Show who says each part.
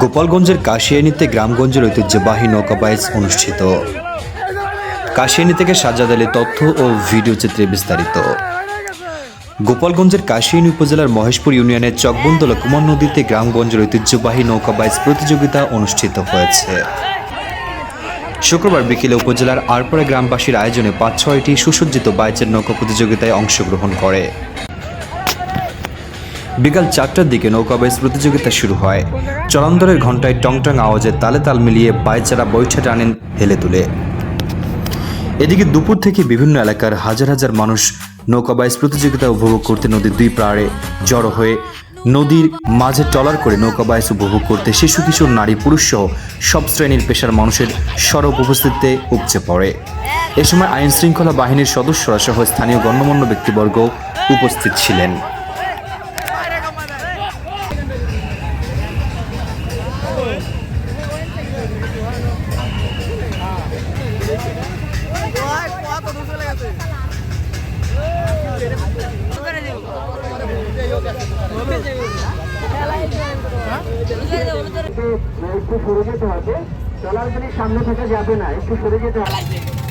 Speaker 1: গোপালগঞ্জের কাশিয়ানিতে গ্রামগঞ্জের ঐতিহ্যবাহী নৌকা বাইচ অনুষ্ঠিত। কাশিয়ানি থেকে সাজ্জাদ আলী তথ্য ও ভিডিও চিত্রে বিস্তারিত। গোপালগঞ্জের কাশিয়ানী উপজেলার মহেশপুর ইউনিয়নের চকবন্দলা কুমার নদীতে গ্রামগঞ্জের ঐতিহ্যবাহী নৌকা বাইচ প্রতিযোগিতা অনুষ্ঠিত হয়েছে। শুক্রবার বিকেলে উপজেলার আরপাড়া গ্রামবাসীর আয়োজনে পাঁচ ছয়টি সুসজ্জিত বাইচের নৌকা প্রতিযোগিতায় অংশগ্রহণ করে। বিকাল চারটার দিকে নৌকা বাইচ প্রতিযোগিতা শুরু হয়। চরন্দরের ঘন্টায় টংটং আওয়াজে তালে তাল মিলিয়ে বাইচারা বৈঠা টানেন হেলে তুলে। এদিকে দুপুর থেকে বিভিন্ন এলাকার হাজার হাজার মানুষ নৌকা বাইচ প্রতিযোগিতা উপভোগ করতে নদীর দুই পাড়ে জড়ো হয়ে নদীর মাঝে টলার করে নৌকা বাইচ উপভোগ করতে শিশু, কিশোর, নারী, পুরুষ সহ সব শ্রেণির পেশার মানুষের সরব উপস্থিতিতে উপচে পড়ে। এ সময় আইন শৃঙ্খলা বাহিনীর সদস্যরা সহ স্থানীয় গণ্যমান্য ব্যক্তিবর্গ উপস্থিত ছিলেন।
Speaker 2: একটু সরে যেতে হবে। চলার সামনে থেকে যাবে না একটু সরে যেতে হবে।